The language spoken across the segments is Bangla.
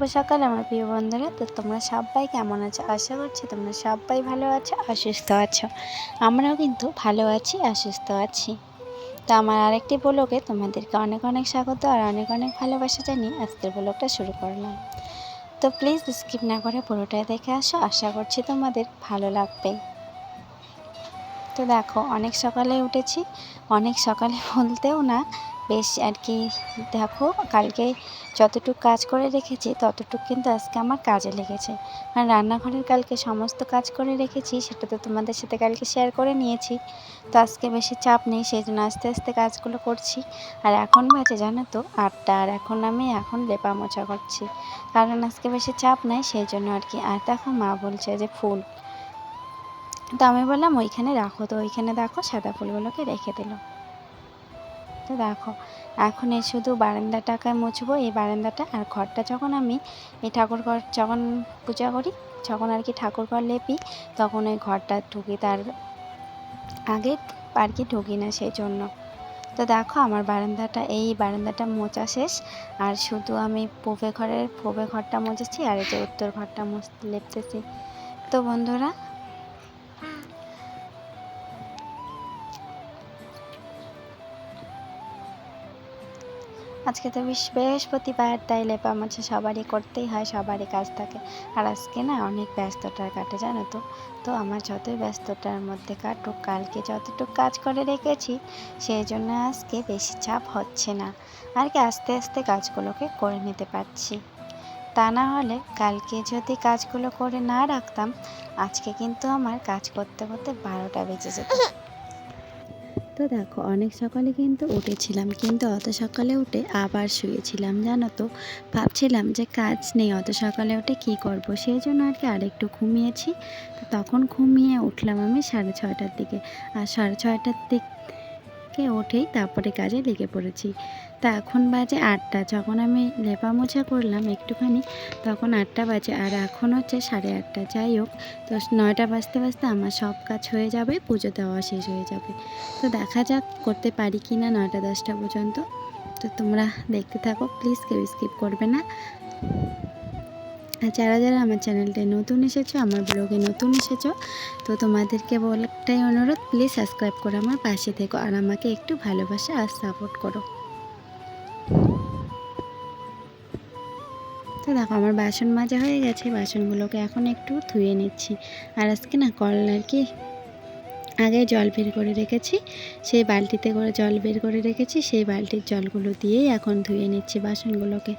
শুভ সকাল, আমার প্রিয় বন্ধুরা। তো তোমরা সবাই কেমন আছো? আশা করছি তোমরা সবাই ভালো আছো আর সুস্থ আছো। আমরাও কিন্তু ভালো আছি আর সুস্থ আছি। তো আমার আরেকটি ব্লগে তোমাদেরকে অনেক অনেক স্বাগত আর অনেক অনেক ভালোবাসা জানিয়ে আজকের ব্লগটা শুরু করলাম। তো প্লিজ স্কিপ না করে পুরোটাই দেখে আসো। আশা করছি তোমাদের ভালো লাগবে। তো দেখো, অনেক সকালে উঠেছি। অনেক সকালে বলতেও না বেশ আর কি, দেখো কালকে যতটুকু কাজ করে রেখেছি, ততটুকু কিন্তু আজকে আমার কাজে লেগেছে। আর রান্নাঘরের কালকে সমস্ত কাজ করে রেখেছি, সেটা তো তোমাদের সাথে কালকে শেয়ার করে নিয়েছি। তো আজকে বেশি চাপ নেই সেই জন্য আস্তে আস্তে কাজগুলো করছি। আর এখন বাজে জানো তো আটটা, আর এখন আমি এখন লেপা মোছা করছি। কারণ আজকে বেশি চাপ নেই সেই জন্য আর কি। আর দেখো মা বলছে যে ফুল। তো আমি বললাম, ওইখানে রাখো তো, ওইখানে দেখো সাদা ফুলগুলোকে রেখে দিল। তো দেখো, এখন এই শুধু বারান্দাটাকে মুছবো, এই বারান্দাটা আর ঘরটা যখন আমি এই ঠাকুর ঘর যখন পূজা করি, যখন আর কি ঠাকুর ঘর লেপি, তখন ওই ঘরটা ঢুকি তার আগে আর কি ঢুকি না সেই জন্য তো দেখো, আমার বারান্দাটা, এই বারান্দাটা মোচা শেষ, আর শুধু আমি পূবে ঘরের, পূবে ঘরটা মোচেছি আর এই যে উত্তর ঘরটা লেপতেছি। তো বন্ধুরা আজকে তো বিশ বৃহস্পতিবার তাই লেপা মোছা সবারই করতেই হয়, সবারই কাজ থাকে। আর আজকে না অনেক ব্যস্ততার কাটে, জানো তো? তো আমার যতই ব্যস্ততার মধ্যে কাটুক, কালকে যতটুকু কাজ করে রেখেছি সেই জন্য আজকে বেশি চাপ হচ্ছে না। আর কি আস্তে আস্তে কাজগুলোকে করে নিতে পারছি। তা না হলে কালকে যদি কাজগুলো করে না রাখতাম, আজকে কিন্তু আমার কাজ করতে করতে বারোটা বেজে যেত। তো দেখো, অনেক সকালে কিন্তু উঠেছিলাম। কিন্তু অত সকালে উঠে আবার শুয়েছিলাম, জানো তো। ভাবছিলাম যে কাজ নেই, অত সকালে উঠে কি করব? সেই জন্য আর কি আরেকটু ঘুমিয়েছি। তখন ঘুমিয়ে উঠলাম আমি সাড়ে ছয়টার দিকে। আর সাড়ে ছয়টার দিকে উঠেই তারপরে কাজে লেগে পড়েছি। তা এখন বাজে আটটা। যখন আমি লেপা মোছা করলাম একটুখানি, তখন আটটা বাজে আর এখন হচ্ছে সাড়ে আটটা। যাই হোক, তো নয়টা বাজতে বাজতে আমার সব কাজ হয়ে যাবে, পুজো দেওয়া শেষ হয়ে যাবে। তো দেখা যাক করতে পারি কি না নয়টা দশটা পর্যন্ত। তো তোমরা দেখতে থাকো, প্লিজ কেউ স্কিপ করবে না। যারা যারা আমার চ্যানেলটায় নতুন এসেছ, আমার ব্লগে নতুন এসেছ, তো তোমাদেরকে বলাটাই অনুরোধ প্লিজ সাবস্ক্রাইব করে আমার পাশে থেকো আর আমাকে একটু ভালোবাসা আর সাপোর্ট করো। তো দেখো, আমার বাসন মাজা হয়ে গেছে, বাসনগুলোকে এখন একটু ধুয়ে নিচ্ছি। আর আজকে না কল আর কি আগে জল বের করে রেখেছি, সেই বালতিতে করে জল বের করে রেখেছি, সেই বালতির জলগুলো দিয়েই এখন ধুয়ে নিচ্ছি বাসনগুলোকে।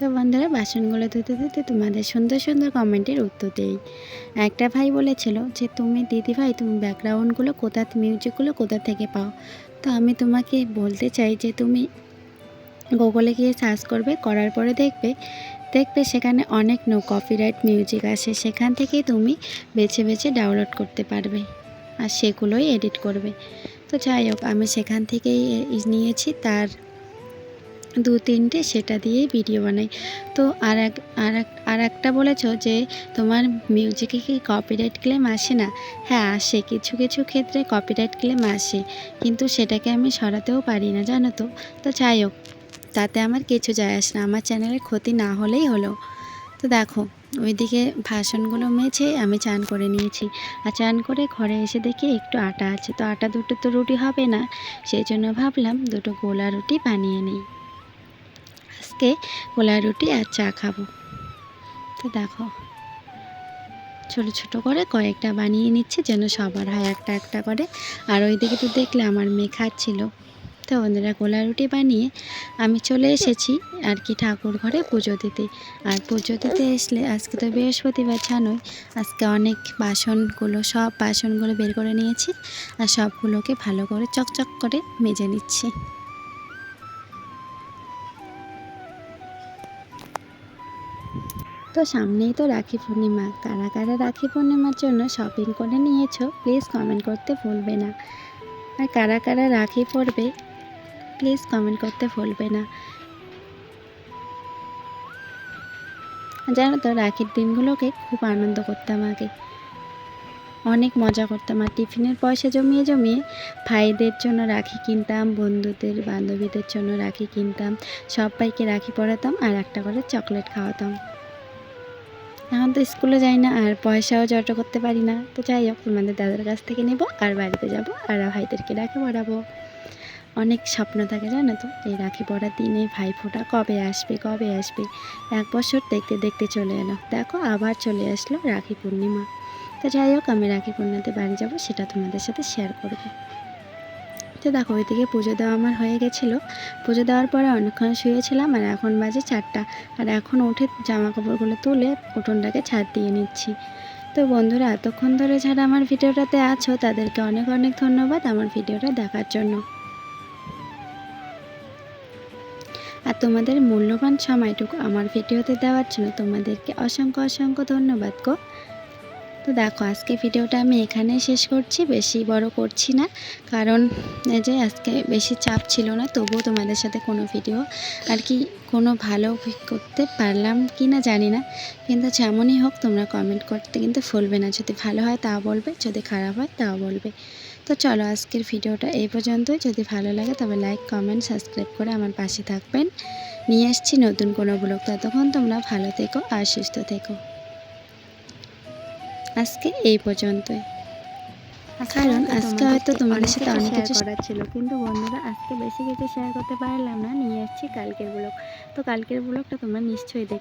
তো বন্ধুরা, বাসনগুলো ধুতে ধুতে তোমাদের সুন্দর সুন্দর কমেন্টের উত্তর দেই। একটা ভাই বলেছিল যে, তুমি দিদি ভাই, তুমি ব্যাকগ্রাউন্ডগুলো কোথা, মিউজিকগুলো কোথা থেকে পাও? তো আমি তোমাকে বলতে চাই যে, তুমি গুগলে গিয়ে সার্চ করবে, করার পরে দেখবে দেখবে সেখানে অনেক নো কপিরাইট মিউজিক আসে। সেখান থেকেই তুমি বেছে বেছে ডাউনলোড করতে পারবে আর সেগুলোই এডিট করবে। তো যাই হোক, আমি সেখান থেকেই নিয়েছি। তার দু তিনটে সেটা দিয়েই ভিডিও বানাই। তো আর এক আর এক, আর একটা বলেছ যে তোমার মিউজিকে কি কপিরাইট ক্লেম আসে না? হ্যাঁ আসে। কিছু কিছু ক্ষেত্রে কপিরাইট ক্লেম আসে। কিন্তু সেটাকে আমি সরাতেও পারি না, জানো তো? তো যাই হোক, তাতে আমার কিছু যায় আসে না। আমার চ্যানেলের ক্ষতি না হলেই হলো। তো দেখো, ওইদিকে ভাষণগুলো মেছে আমি চান করে নিয়েছি। আর চান করে ঘরে এসে দেখি একটু আটা আছে। তো আটা দুটো তো রুটি হবে না। সেই জন্য ভাবলাম দুটো গোলা রুটি বানিয়ে নিই। আজকে গোলা রুটি আর চা খাব। তো দেখো, ছোট ছোট করে কয়েকটা বানিয়ে নিচ্ছে যেন সবার হয় একটা একটা করে। আর ওইদিকে তো দেখলে আমার মেয়ে খাচ্ছিল। তো বন্ধুরা, গোলা রুটি বানিয়ে আমি চলে এসেছি আর কি ঠাকুর ঘরে পুজো দিতে। আর পুজো দিতে আসলে আজকে তো বৃহস্পতিবার জানোই, আজকে অনেক বাসনগুলো, সব বাসনগুলো বের করে নিয়েছি আর সবগুলোকে ভালো করে চকচক করে মেজে নিচ্ছি। তো সামনেই তো রাখি পূর্ণিমা। কারা কারা রাখি পূর্ণিমার জন্য শপিং করে নিয়েছো প্লিজ কমেন্ট করতে ভুলবে না। আর কারা কারা রাখি পরবে প্লিজ কমেন্ট করতে ভুলবে না। জানো তো, রাখির দিনগুলোকে খুব আনন্দ করতাম আগে। অনেক মজা করতাম আর টিফিনের পয়সা জমিয়ে জমিয়ে ভাইদের জন্য রাখি কিনতাম, বন্ধুদের, বান্ধবীদের জন্য রাখি কিনতাম, সবাইকে রাখি পরাতাম আর একটা করে চকলেট খাওয়াতাম। এখন তো স্কুলে যাই না আর পয়সাও জড়ো করতে পারি না। তো যাই হোক, তোমাদের দাদার কাছ থেকে নেব আর বাড়িতে যাব আর ভাইদেরকে রাখি পড়াবো। অনেক স্বপ্ন থাকে, জানো তো? এই রাখি পড়ার দিনে ভাই ফোঁটা কবে আসবে কবে আসবে? এক বছর দেখতে দেখতে চলে এলো। দেখো, আবার চলে আসলো রাখি পূর্ণিমা। তো যাই হোক, আমি রাখি পূর্ণিমাতে বাড়ি যাব, সেটা তোমাদের সাথে শেয়ার করব। তো দেখো, ওইদিকে পুজো দেওয়া আমার হয়ে গেছিল। পুজো দেওয়ার পরে অনেকক্ষণ শুয়েছিলাম আর এখন বাজে চারটা। আর এখন উঠে জামা কাপড়গুলো তুলে উঠোনটাকে ছাদ দিয়ে নিচ্ছি। তো বন্ধুরা, এতক্ষণ ধরে যারা আমার ভিডিওটাতে আছো, তাদেরকে অনেক অনেক ধন্যবাদ আমার ভিডিওটা দেখার জন্য। আর তোমাদের মূল্যবান সময়টুকু আমার ভিডিওতে দেওয়ার জন্য তোমাদেরকে অসংখ্য অসংখ্য ধন্যবাদ গো। তো দেখো, আজকে ভিডিওটা আমি এখানে শেষ করছি, বেশি বড় করছি না। কারণ এই যে আজকে বেশি চাপ ছিল না, তবুও তোমাদের সাথে কোনো ভিডিও আর কি কোনো ভালো করতে পারলাম কি না জানি না। কিন্তু যেমনই হোক, তোমরা কমেন্ট করতে কিন্তু ভুলবে না। যদি ভালো হয় তাও বলবে, যদি খারাপ হয় তাও বলবে। তো চলো, আজকের ভিডিওটা এই পর্যন্তই। যদি ভালো লাগে তবে লাইক কমেন্ট সাবস্ক্রাইব করে আমার পাশে থাকবেন। নিয়ে আসছি নতুন কোনো ব্লগ। ততক্ষণ তোমরা ভালো থেকো আর সুস্থ থেকো। আজকে এই পর্যন্তই। কারণ আজকে হয়তো তোমাদের সাথে অনেক কিছু করার ছিল কিন্তু বন্ধুরা আজকে বেশি কিছু শেয়ার করতে পারলাম না নিয়ে এসেছি কালকের ব্লগ তো কালকের ব্লগটা তোমরা নিশ্চয়ই দেখ